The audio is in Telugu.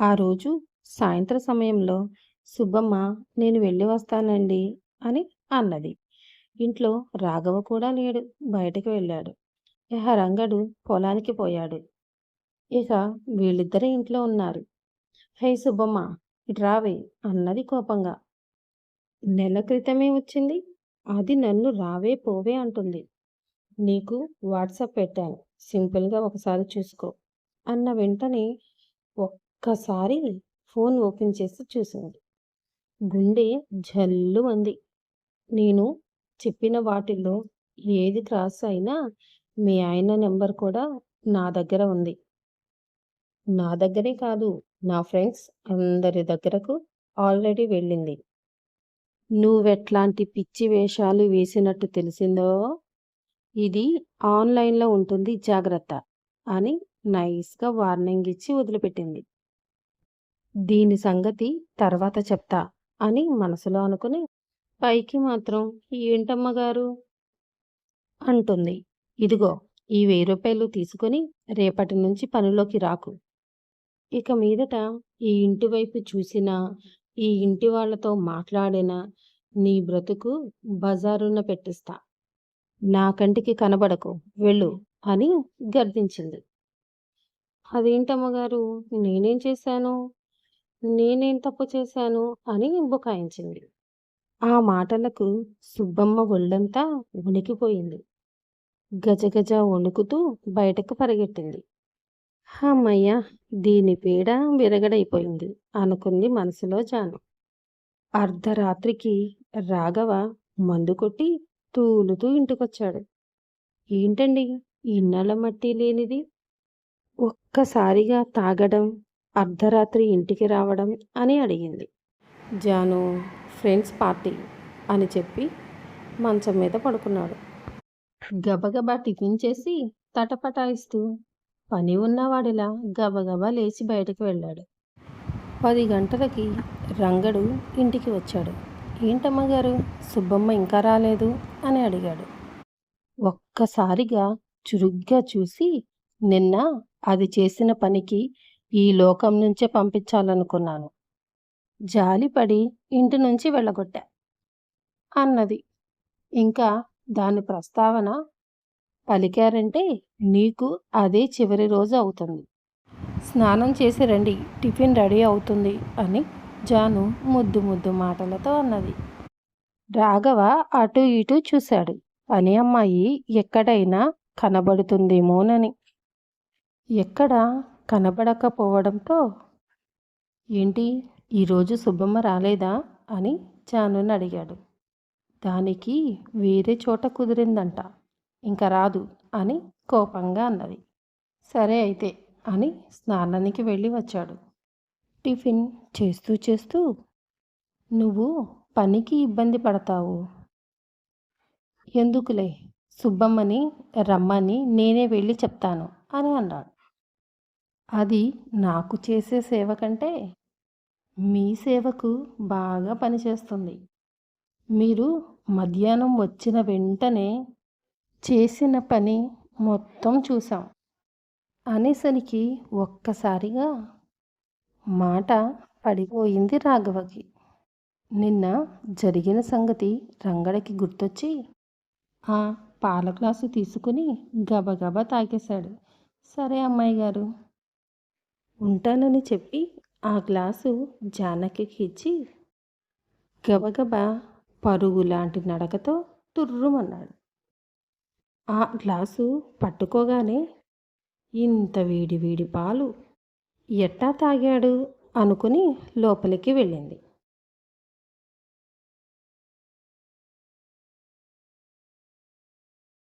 ఆ రోజు సాయంత్రం సమయంలో సుబ్బమ్మ నేను వెళ్ళి వస్తానండి అని అన్నది. ఇంట్లో రాఘవ కూడా లేడు బయటకు వెళ్ళాడు. ఇహ రంగడు పొలానికి పోయాడు. ఇక వీళ్ళిద్దరే ఇంట్లో ఉన్నారు. హే సుబ్బమ్మ ఇటు రావే అన్నది కోపంగా. నెల క్రితమే వచ్చింది అది నన్ను రావే పోవే అంటుంది. నీకు వాట్సాప్ పెట్టాను సింపుల్గా ఒకసారి చూసుకో అన్న వెంటనే ఒక్కసారి ఫోన్ ఓపెన్ చేసి చూసింది. గుండె జల్లు అంది. నేను చెప్పిన వాటిల్లో ఏది క్రాస్ అయినా మీ ఆయన నెంబర్ కూడా నా దగ్గర ఉంది. నా దగ్గరే కాదు నా ఫ్రెండ్స్ అందరి దగ్గరకు ఆల్రెడీ వెళ్ళింది. నువ్వెట్లాంటి పిచ్చి వేషాలు వేసినట్టు తెలిసిందో? ఇది ఆన్లైన్లో ఉంటుంది జాగ్రత్త అని నైస్గా వార్నింగ్ ఇచ్చి వదిలిపెట్టింది. దీని సంగతి తర్వాత చెప్తా అని మనసులో అనుకుని పైకి మాత్రం ఏంటమ్మగారు అంటుంది. ఇదిగో ఈ వెయ్యి రూపాయలు తీసుకుని రేపటి నుంచి పనిలోకి రాకు. ఇక మీదట ఈ ఇంటి వైపు చూసినా ఈ ఇంటి వాళ్ళతో మాట్లాడినా నీ బ్రతుకు బజారున పెట్టిస్తా. నా కంటికి కనబడకు వెళ్ళు అని గర్దించింది. అదేంటమ్మగారు నేనేం చేశాను? నేనేం తప్పు చేశాను అని బుకాయించింది. ఆ మాటలకు సుబ్బమ్మ ఒళ్ళంతా ఉనికిపోయింది. గజగజ వణుకుతూ బయటకు పరిగెట్టింది హమ్మయ్య దీని పీడ విరగడైపోయింది అనుకుంది మనసులో జాను. అర్ధరాత్రికి రాఘవ మందు కొట్టి తూలుతూ ఇంటికొచ్చాడు. ఏంటండి ఇన్నెల మట్టి లేనిది? ఒక్కసారిగా తాగడం అర్ధరాత్రి ఇంటికి రావడం అని అడిగింది. జాను ఫ్రెండ్స్ పార్టీ అని చెప్పి మంచం మీద పడుకున్నాడు. గబగబా టిఫిన్ చేసి తటపటాయిస్తూ పని ఉన్నవాడిలా గబగబా లేచి బయటకు వెళ్ళాడు. పది గంటలకి రంగడు ఇంటికి వచ్చాడు. ఏంటమ్మగారు సుబ్బమ్మ ఇంకా రాలేదు? అని అడిగాడు. ఒక్కసారిగా చురుగ్గా చూసి నిన్న అది చేసిన పనికి ఈ లోకం నుంచే పంపించాలనుకున్నాను. జాలిపడి ఇంటి నుంచి వెళ్ళగొట్టా. అన్నది. ఇంకా దాని ప్రస్తావన పలికారంటే నీకు అదే చివరి రోజు అవుతుంది. స్నానం చేసి రండి టిఫిన్ రెడీ అవుతుంది అని జాను ముద్దు ముద్దు మాటలతో అన్నది. రాఘవ అటు ఇటు చూశాడు. పని అమ్మాయి ఎక్కడైనా కనబడుతుందేమోనని. ఎక్కడ? కనబడకపోవడంతో ఏంటి ఈరోజు సుబ్బమ్మ రాలేదా? అని చానుని అడిగాడు. దానికి వేరే చోట కుదిరిందంట ఇంకా రాదు అని కోపంగా అన్నది. సరే అయితే అని స్నానానికి వెళ్ళి వచ్చాడు. టిఫిన్ చేస్తూ చేస్తూ నువ్వు పనికి ఇబ్బంది పడతావు. ఎందుకులే? సుబ్బమ్మని రమ్మని నేనే వెళ్ళి చెప్తాను అని అన్నాడు. అది నాకు చేసే సేవ కంటే మీ సేవకు బాగా పనిచేస్తుంది మీరు మధ్యాహ్నం వచ్చిన వెంటనే చేసిన పని మొత్తం చూసాం అనేసరికి ఒక్కసారిగా మాట పడిపోయింది రాఘవకి. నిన్న జరిగిన సంగతి రంగడికి గుర్తొచ్చి ఆ పాల గ్లాసు తీసుకుని గబగబా తాగేశాడు. సరే అమ్మాయి గారు ఉంటానని చెప్పి ఆ గ్లాసు జానకికి ఇచ్చి గబగబా పరుగు లాంటి నడకతో తుర్రుమన్నాడు. ఆ గ్లాసు పట్టుకోగానే ఇంత వేడి వేడి పాలు ఎట్టా తాగాడు అనుకుని లోపలికి వెళ్ళింది.